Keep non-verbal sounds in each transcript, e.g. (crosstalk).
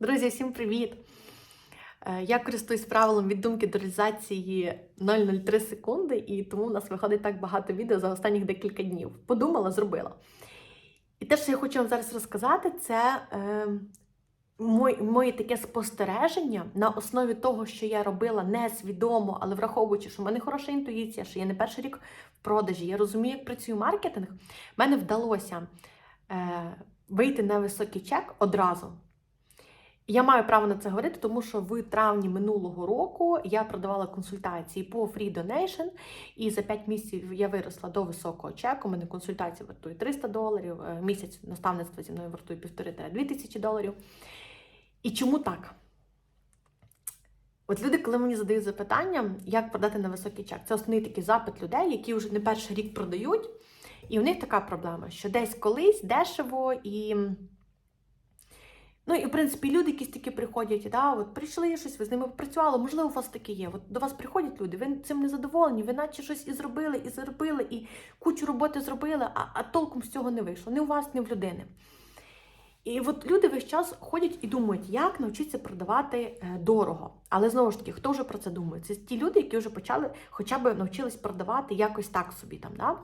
Друзі, всім привіт! Е, Я користуюсь правилом від думки до реалізації 0,03 секунди, і тому у нас виходить так багато відео за останніх декілька днів. Подумала, зробила. І те, що я хочу вам зараз розказати, це е, моє, моє таке спостереження на основі того, що я робила несвідомо, але враховуючи, що в мене хороша інтуїція, що я не перший рік в продажі, я розумію, як працює маркетинг, мене вдалося е, вийти на високий чек одразу. Я маю право на це говорити, тому що в травні минулого року я продавала консультації по Free Donation, і за 5 місяців я виросла до високого чеку. У мене консультація вартує 300 доларів, е, місяць наставництва зі мною вартує 1,5-2 тисячі доларів. І чому так? От люди, коли мені задають запитання, як продати на високий чек, це основний такий запит людей, які вже не перший рік продають. І у них така проблема, що десь колись дешево і. Ну і в принципі люди якісь такі приходять, да, от прийшли щось, ви з ними попрацювали, можливо, у вас таке є. От до вас приходять люди, ви цим не задоволені, ви наче щось і зробили, і зробили, і кучу роботи зробили, а, а толком з цього не вийшло. Ні у вас, ні в людини. І от люди весь час ходять і думають, як навчитися продавати е, дорого. Але знову ж таки, хто вже про це думає? Це ті люди, які вже почали, хоча б навчились продавати якось так собі там. Да?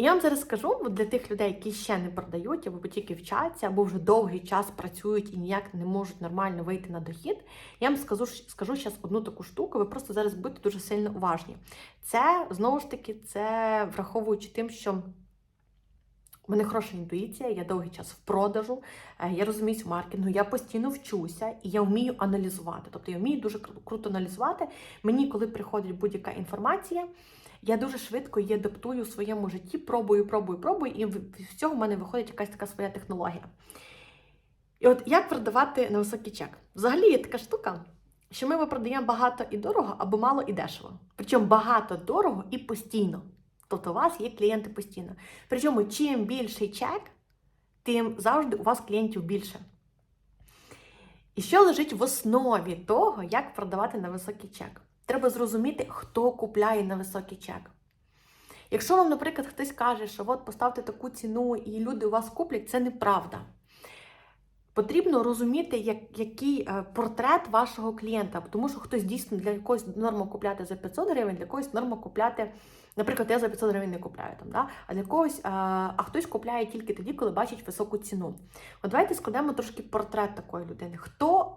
І я вам зараз скажу для тих людей, які ще не продають, або тільки вчаться, або вже довгий час працюють і ніяк не можуть нормально вийти на дохід. Я вам скажу скажу зараз одну таку штуку, ви просто зараз будете дуже сильно уважні. Це знову ж таки, це враховуючи тим, що. У мене хороша інтуїція, я довгий час в продажу, е, я розуміюсь в маркетингу, я постійно вчуся і я вмію аналізувати. Тобто я вмію дуже круто аналізувати. Мені, коли приходить будь-яка інформація, я дуже швидко її адаптую в своєму житті, пробую, пробую, пробую, і з цього в мене виходить якась така своя технологія. І от як продавати на високий чек? Взагалі є така штука, що ми продаємо багато і дорого, або мало і дешево. Причому багато дорого і постійно. Тобто у вас є клієнти постійно. Причому, чим більший чек, тим завжди у вас клієнтів більше. І що лежить в основі того, як продавати на високий чек? Треба зрозуміти, хто купляє на високий чек. Якщо вам, наприклад, хтось каже, що от поставте таку ціну і люди у вас куплять, це неправда. Потрібно розуміти, як, який е, портрет вашого клієнта, тому що хтось дійсно для якогось норма купляти за 500 гривень, для когось норма купляти, наприклад, я за 500 гривень не купляю там, да? а для когось, е, а хтось купляє тільки тоді, коли бачить високу ціну. От давайте складемо трошки портрет такої людини. Хто?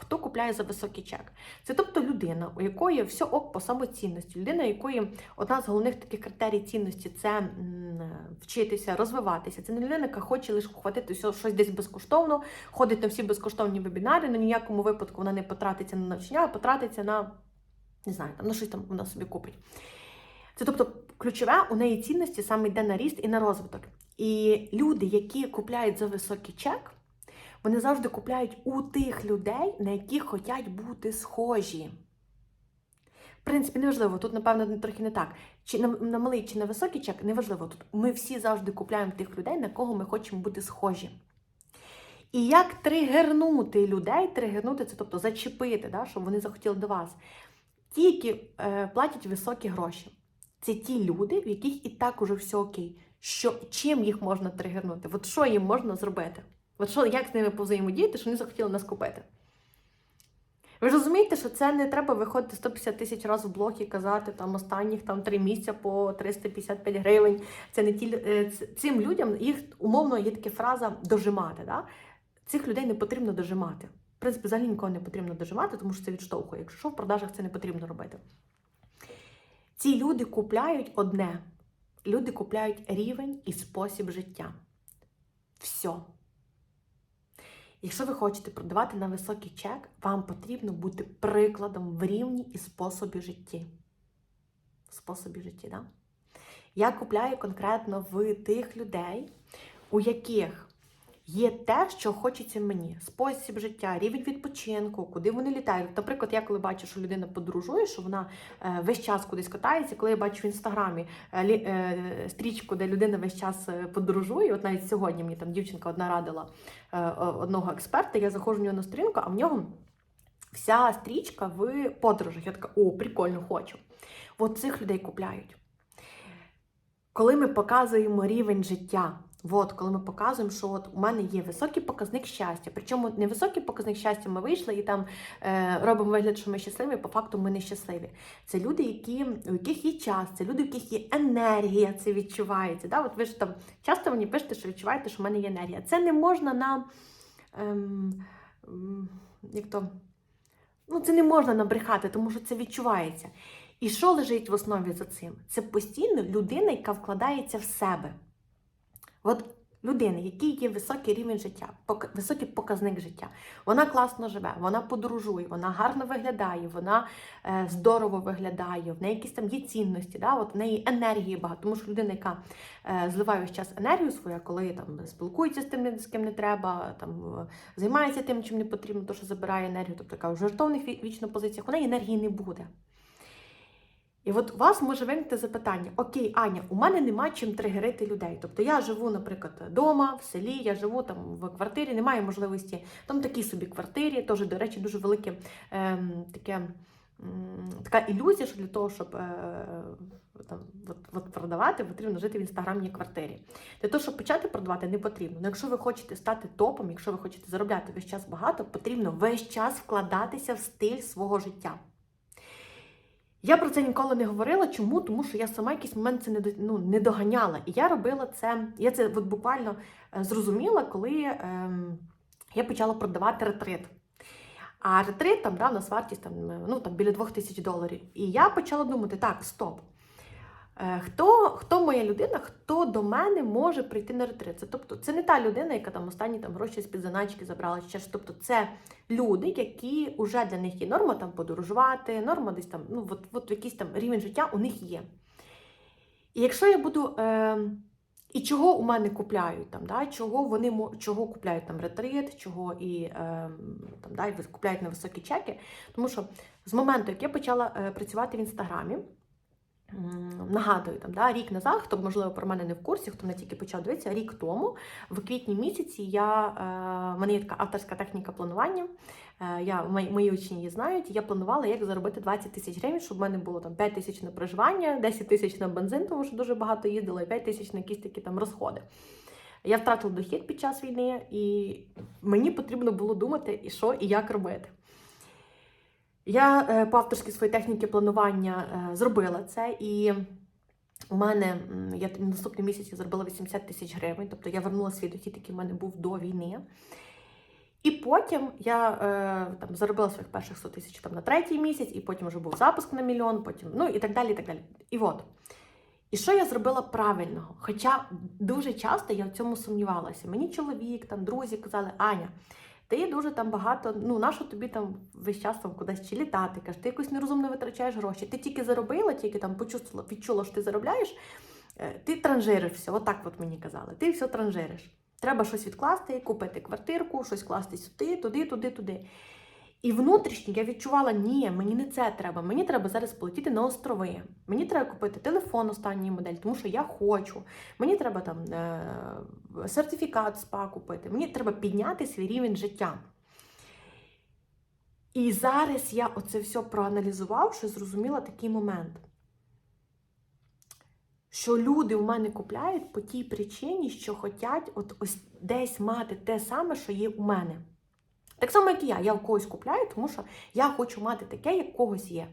Хто купляє за високий чек? Це тобто людина, у якої все ок по самоцінності, людина, якої одна з головних таких критерій цінності це вчитися, розвиватися. Це не людина, яка хоче лише хватити щось десь безкоштовно, ходить на всі безкоштовні вебінари, але ніякому випадку вона не потратиться на навчання, а потратиться на не знаю, там на щось там вона собі купить. Це тобто ключове у неї цінності саме йде на ріст і на розвиток. І люди, які купляють за високий чек, вони завжди купляють у тих людей, на яких хочуть бути схожі. В принципі, неважливо, тут, напевно, трохи не так. Чи на, на малий, чи на високий чек, неважливо. Тут ми всі завжди купляємо тих людей, на кого ми хочемо бути схожі. І як тригернути людей, тригернути це, тобто зачепити, да, щоб вони захотіли до вас. Ті, які е, платять високі гроші. Це ті люди, в яких і так уже все окей. Що, чим їх можна тригернути? От що їм можна зробити? От що, як з ними повзаємодіяти, що вони захотіли нас купити? Ви ж розумієте, що це не треба виходити 150 тисяч разів в блог і казати там останніх там три місяця по 355 гривень. Це не ті е, цим людям їх умовно є така фраза дожимати. Да? Цих людей не потрібно дожимати. В принципі, взагалі нікого не потрібно дожимати, тому що це відштовхує. Якщо що, в продажах це не потрібно робити. Ці люди купляють одне. Люди купляють рівень і спосіб життя. Все. Якщо ви хочете продавати на високий чек, вам потрібно бути прикладом в рівні і способі житті. Способі житті, да? Я купляю конкретно в тих людей, у яких є те, що хочеться мені: спосіб життя, рівень відпочинку, куди вони літають. Наприклад, я коли бачу, що людина подорожує, що вона е, весь час кудись катається, коли я бачу в інстаграмі е, е, стрічку, де людина весь час подорожує. От навіть сьогодні мені там дівчинка одна радила одного експерта. Я заходжу в нього на сторінку, а в нього вся стрічка в подорожах. Я така, о, прикольно, хочу. От цих людей купляють. Коли ми показуємо рівень життя, От, коли ми показуємо, що от у мене є високий показник щастя. Причому не високий показник щастя, ми вийшли і там е, робимо вигляд, що ми щасливі, по факту ми не щасливі. Це люди, які, у яких є час, це люди, у яких є енергія, це відчувається. Да? От ви ж там часто мені пишете, що відчуваєте, що в мене є енергія. Це не можна нам. Ем, ем, як то, ну, це не можна набрехати, тому що це відчувається. І що лежить в основі за цим? Це постійно людина, яка вкладається в себе. От людина, який є високий рівень життя, високий показник життя, вона класно живе, вона подорожує, вона гарно виглядає, вона е, здорово виглядає, в неї якісь там є цінності, да? От в неї енергії багато. Тому що людина, яка е, зливає весь час енергію свою, коли там спілкується з тим, з ким не треба, там е, займається тим, чим не потрібно, то що забирає енергію, тобто така в жертовних ві- вічно позиціях, у неї енергії не буде. І от у вас може виникти запитання: Окей, Аня, у мене нема чим тригерити людей. Тобто я живу, наприклад, вдома, в селі, я живу там в квартирі, немає можливості там такій собі квартирі, теж, до речі, дуже велике ем, таке. Така ілюзія, що для того, щоб е, там, от, от продавати, потрібно жити в інстаграмній квартирі. Для того, щоб почати продавати, не потрібно. Ну, якщо ви хочете стати топом, якщо ви хочете заробляти весь час багато, потрібно весь час вкладатися в стиль свого життя. Я про це ніколи не говорила. Чому? Тому що я сама якийсь момент це не, ну, не доганяла. І я робила це, я це от буквально е, зрозуміла, коли ем, я почала продавати ретрит. А ретрит там, да, у нас вартість там, е, ну, там, біля 2000 доларів. І я почала думати: так, стоп. Е, Хто, хто моя людина, хто до мене може прийти на ретрит? Це, тобто, це не та людина, яка там останні там, гроші з-під заначки забрала. чи. Тобто, це люди, які вже для них є норма там подорожувати, норма десь там, ну от, от якийсь там рівень життя у них є. І якщо я буду. Е, і чого у мене купляють там, да? чого вони чого купляють там ретрит, чого і е, там, да, і купляють на високі чеки. Тому що з моменту, як я почала е, працювати в інстаграмі, нагадую, там, да, рік назад, хто можливо про мене не в курсі, хто мене тільки почав дивитися, рік тому, в квітні місяці, я, е, в мене є така авторська техніка планування. Е, я, мої учні її знають. Я планувала, як заробити 20 тисяч гривень, щоб в мене було там 5 тисяч на проживання, 10 тисяч на бензин, тому що дуже багато їздила, і 5 тисяч на якісь такі там розходи. Я втратила дохід під час війни, і мені потрібно було думати, і що і як робити. Я е, по авторській своїй техніці планування е, зробила це, і у мене я наступний місяць зробила 80 тисяч гривень, тобто я вернула свій дохід, який в мене був до війни. І потім я е, там заробила своїх перших 100 тисяч там на третій місяць, і потім вже був запуск на мільйон, потім, ну і так далі. І так далі. І от. І що я зробила правильного? Хоча дуже часто я в цьому сумнівалася. Мені чоловік, там друзі казали, Аня, ти дуже там багато, ну нащо тобі там весь час там кудись чи літати? Каже, ти якось нерозумно витрачаєш гроші. Ти тільки заробила, тільки там почувствувала, відчула, що ти заробляєш, е, ти транжириш все. Отак от мені казали. Ти все транжириш. Треба щось відкласти, купити квартирку, щось класти сюди, туди, туди, туди. І внутрішньо я відчувала, ні, мені не це треба. Мені треба зараз полетіти на острови. Мені треба купити телефон останньої моделі, тому що я хочу. Мені треба там е- сертифікат СПА купити. Мені треба підняти свій рівень життя. І зараз я оце все проаналізувавши, зрозуміла такий момент. Що люди у мене купляють по тій причині, що хочуть от ось десь мати те саме, що є у мене. Так само, як і я, я в когось купляю, тому що я хочу мати таке, як когось є.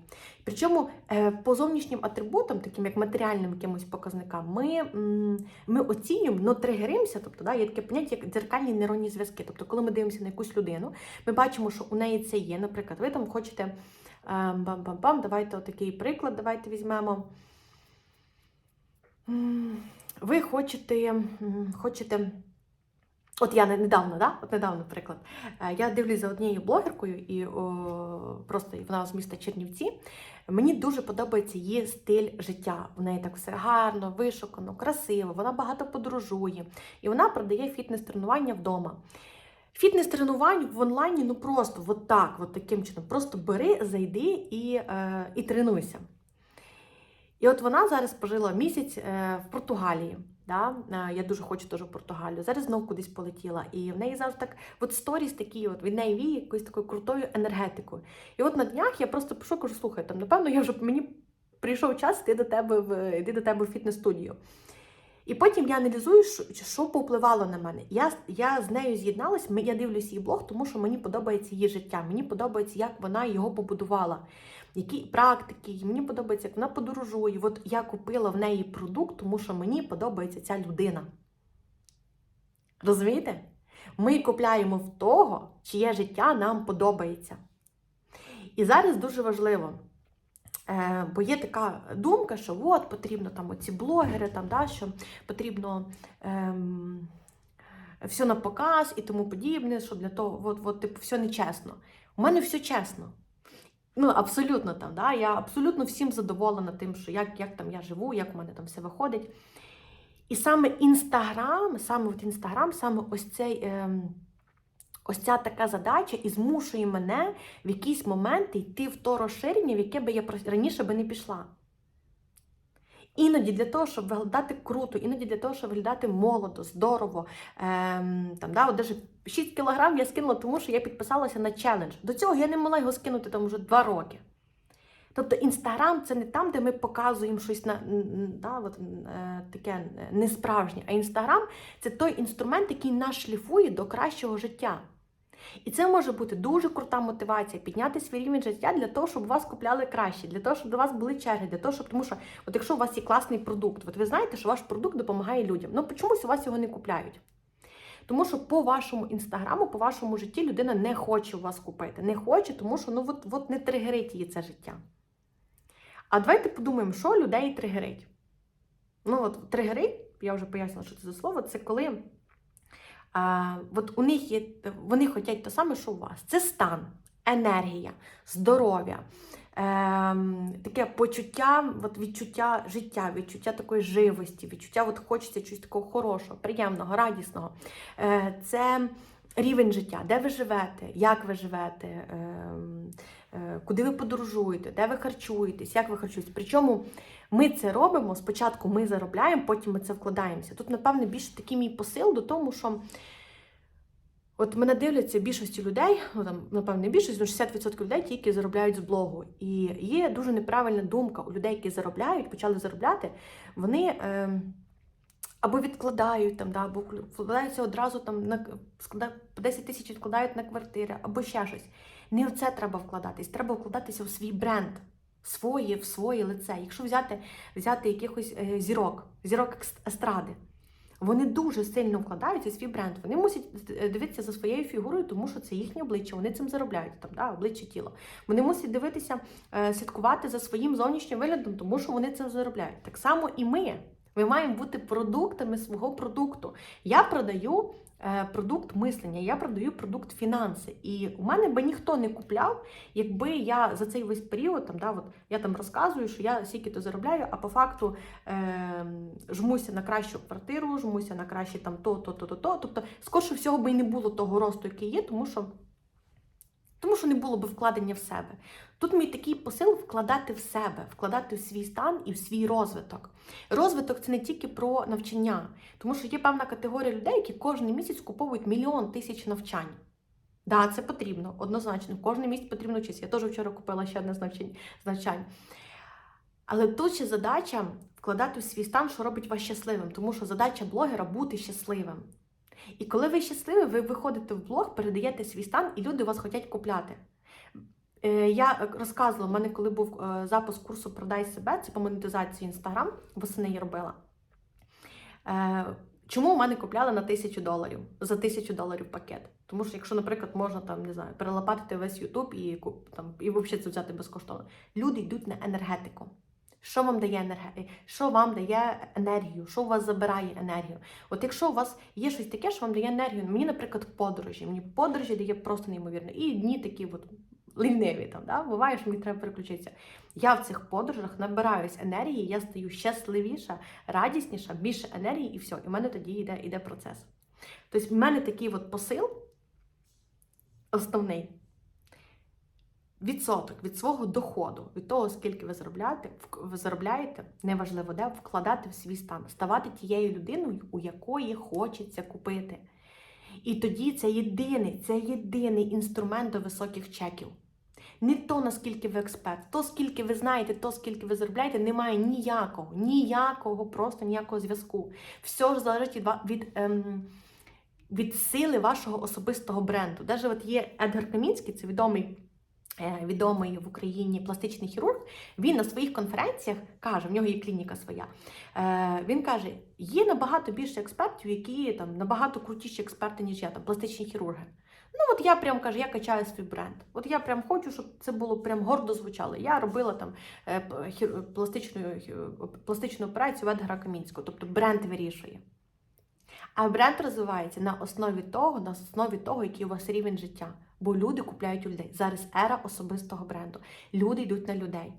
Причому е, по зовнішнім атрибутам, таким як матеріальним якимось показникам, ми, ми оцінюємо, но тригеримося, тобто да, є таке поняття, як дзеркальні нейронні зв'язки. Тобто, коли ми дивимося на якусь людину, ми бачимо, що у неї це є. Наприклад, ви там хочете е, бам-бам-бам, давайте отакий приклад, давайте візьмемо. Ви хочете, хочете. От я недавно, да? От недавно, приклад. Е, Я дивлюсь за однією блогеркою, і о, просто вона з міста Чернівці. Мені дуже подобається її стиль життя. У неї так все гарно, вишукано, красиво. Вона багато подорожує, і вона продає фітнес-тренування вдома. Фітнес-тренувань в онлайні ну просто от так, от таким чином. Просто бери, зайди і, е, і тренуйся. І от вона зараз пожила місяць е, в Португалії. Да? Е, Я дуже хочу теж в Португалію. Зараз знову кудись полетіла. І в неї завжди так, от сторіс такі, от від неї віє якоюсь такою крутою енергетикою. І от на днях я просто пишу, кажу, слухай, там, напевно, я вже мені прийшов час йти до тебе в йти до тебе в фітнес-студію. І потім я аналізую, що, що повпливало на мене. Я, я з нею з'єдналась, я дивлюсь її блог, тому що мені подобається її життя. Мені подобається, як вона його побудувала, які практики, мені подобається, як вона подорожує. От я купила в неї продукт, тому що мені подобається ця людина. Розумієте? Ми купляємо в того, чиє життя нам подобається. І зараз дуже важливо. Е, бо є така думка, що от потрібно там оці блогери, там, да, що потрібно ем, все на показ і тому подібне, що для того, от, от, типу, все нечесно. У мене все чесно. Ну, абсолютно там, да, я абсолютно всім задоволена тим, що як, як там я живу, як у мене там все виходить. І саме Інстаграм, саме от Інстаграм, саме ось цей. Ем, Ось ця така задача і змушує мене в якісь моменти йти в то розширення, в яке би я раніше би не пішла. Іноді для того, щоб виглядати круто, іноді для того, щоб виглядати молодо, здорово. Ем, там, да, от 6 кілограм я скинула, тому що я підписалася на челендж. До цього я не могла його скинути там вже 2 роки. Тобто Інстаграм це не там, де ми показуємо щось на, да, от, е, таке е, несправжнє. А Інстаграм це той інструмент, який нас шліфує до кращого життя. І це може бути дуже крута мотивація підняти свій рівень життя для того, щоб вас купляли краще, для того, щоб до вас були черги, для того, щоб тому що, от якщо у вас є класний продукт, от ви знаєте, що ваш продукт допомагає людям. Ну чомусь у вас його не купляють. Тому що по вашому інстаграму, по вашому житті людина не хоче вас купити. Не хоче, тому що ну от, от не тригерить її це життя. А давайте подумаємо, що людей тригерить. Ну, от тригерить, я вже пояснила, що це за слово, це коли а, от у них є, вони хочуть те саме, що у вас. Це стан, енергія, здоров'я, таке почуття, от відчуття життя, відчуття такої живості, відчуття, от хочеться чогось такого хорошого, приємного, радісного. Е, це рівень життя, де ви живете, як ви живете, ем, е, куди ви подорожуєте, де ви харчуєтесь, як ви харчуєтесь. Причому ми це робимо, спочатку ми заробляємо, потім ми це вкладаємося. Тут, напевне, більше такий мій посил до тому, що от мене дивляться більшості людей, ну там, напевне, більшість, ну 60% людей, ті, які заробляють з блогу. І є дуже неправильна думка у людей, які заробляють, почали заробляти, вони. Е, або відкладають там, да, або вкладаються одразу там на складають по 10 тисяч відкладають на квартири, або ще щось. Не в це треба вкладатись, треба вкладатися в свій бренд, своє, в своє лице. Якщо взяти, взяти якихось е, зірок, зірок естради, вони дуже сильно вкладаються в свій бренд. Вони мусять е, дивитися за своєю фігурою, тому що це їхнє обличчя, вони цим заробляють, там, да, обличчя тіло. Вони мусять дивитися, е, слідкувати за своїм зовнішнім виглядом, тому що вони цим заробляють. Так само і ми. Ми маємо бути продуктами свого продукту. Я продаю е, продукт мислення, я продаю продукт фінанси. І у мене би ніхто не купляв, якби я за цей весь період там, да, от, я там розказую, що я стільки то заробляю, а по факту е, жмуся на кращу квартиру, жмуся на краще там то, то, то, то, то. Тобто, скорше всього би і не було того росту, який є, тому що. Що не було би вкладення в себе. Тут мій такий посил вкладати в себе, вкладати в свій стан і в свій розвиток. Розвиток це не тільки про навчання, тому що є певна категорія людей, які кожен місяць куповують мільйон тисяч навчань. Да, це потрібно, однозначно. Кожен місяць потрібно вчитися. Я теж вчора купила ще одне з навчань. Але тут ще задача вкладати в свій стан, що робить вас щасливим, тому що задача блогера бути щасливим. І коли ви щасливі, ви виходите в блог, передаєте свій стан, і люди вас хочуть купляти. Е, Я розказувала, в мене коли був е, запуск курсу Продай себе, це по монетизації Інстаграм, восени я робила. Е, Чому у мене купляли на тисячу доларів за тисячу доларів пакет? Тому що, якщо, наприклад, можна там не знаю, перелопатити весь Ютуб і там і взагалі це взяти безкоштовно. Люди йдуть на енергетику. Що вам дає енергетика? Що вам дає енергію? Що у вас забирає енергію? От якщо у вас є щось таке, що вам дає енергію, мені, наприклад, подорожі. Мені подорожі дає просто неймовірно. І дні такі от ліниві там, да? буває, що мені треба переключитися. Я в цих подорожах набираюсь енергії, я стаю щасливіша, радісніша, більше енергії, і все. І в мене тоді йде, йде процес. Тобто, в мене такий от посил основний. Відсоток від свого доходу, від того, скільки ви заробляєте, ви заробляєте, неважливо де, вкладати в свій стан, ставати тією людиною, у якої хочеться купити. І тоді це єдиний, це єдиний інструмент до високих чеків. Не то, наскільки ви експерт, то скільки ви знаєте, то скільки ви заробляєте, немає ніякого, ніякого, просто ніякого зв'язку. Все ж залежить від, від, ем, від сили вашого особистого бренду. Даже от є Едгар Камінський, це відомий. Е, Відомий в Україні пластичний хірург, він на своїх конференціях каже, в нього є клініка своя. Е, він каже: є набагато більше експертів, які там набагато крутіші експерти, ніж я, там пластичні хірурги. Ну, от я прям кажу, я качаю свій бренд. От я прям хочу, щоб це було прям гордо звучало. Я робила там е, пластичну, пластичну операцію Едгара Камінського, тобто бренд вирішує. А бренд розвивається на основі того, на основі того, який у вас рівень життя. Бо люди купляють у людей. Зараз ера особистого бренду. Люди йдуть на людей.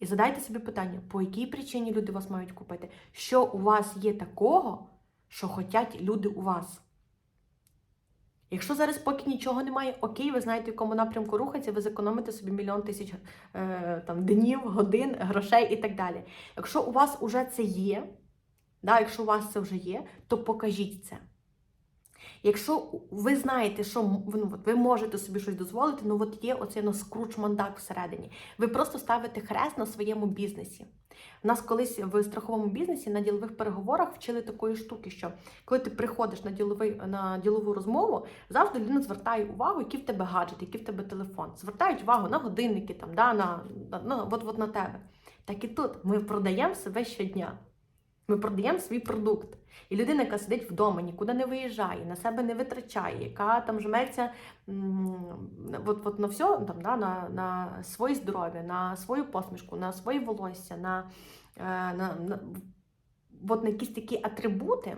І задайте собі питання, по якій причині люди вас мають купити? Що у вас є такого, що хочуть люди у вас? Якщо зараз поки нічого немає, окей, ви знаєте, в якому напрямку рухатися, ви зекономите собі мільйон тисяч е, там, днів, годин, грошей і так далі. Якщо у вас уже це є, да, якщо у вас це вже є, то покажіть це. Якщо ви знаєте, що ну, ви можете собі щось дозволити, ну от є оцей ну, скруч мандак всередині. Ви просто ставите хрест на своєму бізнесі. У нас колись в страховому бізнесі на ділових переговорах вчили такої штуки, що коли ти приходиш на діловий на ділову розмову, завжди людина звертає увагу, який в тебе гаджет, який в тебе телефон. Звертають увагу на годинники, там, да, на, на, на, от, от на тебе. Так і тут ми продаємо себе щодня. Ми продаємо свій продукт. І людина, яка сидить вдома, нікуди не виїжджає, на себе не витрачає, яка там жметься от, от на все, там, да, на, на своє здоров'я, на свою посмішку, на своє волосся, на, е, на, на, от на якісь такі атрибути,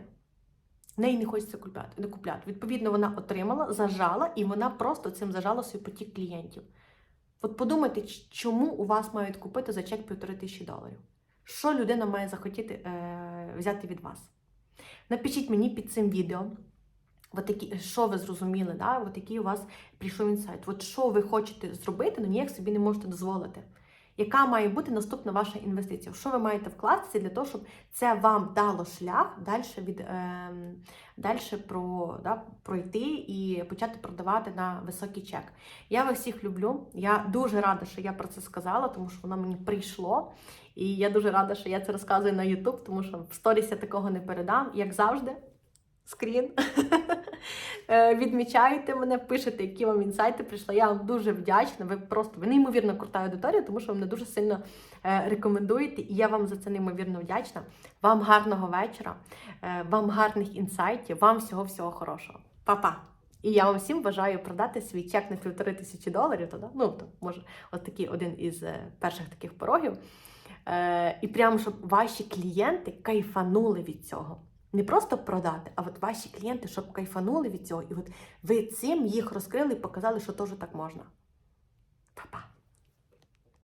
неї не хочеться купляти, не купляти. Відповідно, вона отримала, зажала, і вона просто цим зажала свій потік клієнтів. От подумайте, чому у вас мають купити за чек півтори тисячі доларів? Що людина має захотіти е, взяти від вас? Напишіть мені під цим відео, от які, що ви зрозуміли, да? от який у вас прийшов інсайт. От що ви хочете зробити, але ніяк собі не можете дозволити. Яка має бути наступна ваша інвестиція? Що ви маєте вкластися для того, щоб це вам дало шлях далі від е, далі про, да, пройти і почати продавати на високий чек? Я вас всіх люблю. Я дуже рада, що я про це сказала, тому що воно мені прийшло. І я дуже рада, що я це розказую на YouTube, тому що в сторіс такого не передам, як завжди. Скрін. (laughs) Е, Відмічаєте мене, пишете, які вам інсайти прийшли. Я вам дуже вдячна. Ви просто ви неймовірно крута аудиторія, тому що ви мене дуже сильно е, рекомендуєте, і я вам за це неймовірно вдячна. Вам гарного вечора, е, вам гарних інсайтів, вам всього-всього хорошого. Па-па! І я вам всім бажаю продати свій чек на півтори тисячі доларів. Тоді, ну, то, може, от такий один із перших таких порогів. Е, і прямо, щоб ваші клієнти кайфанули від цього. Не просто продати, а от ваші клієнти, щоб кайфанули від цього. І от ви цим їх розкрили і показали, що теж так можна. Па-па!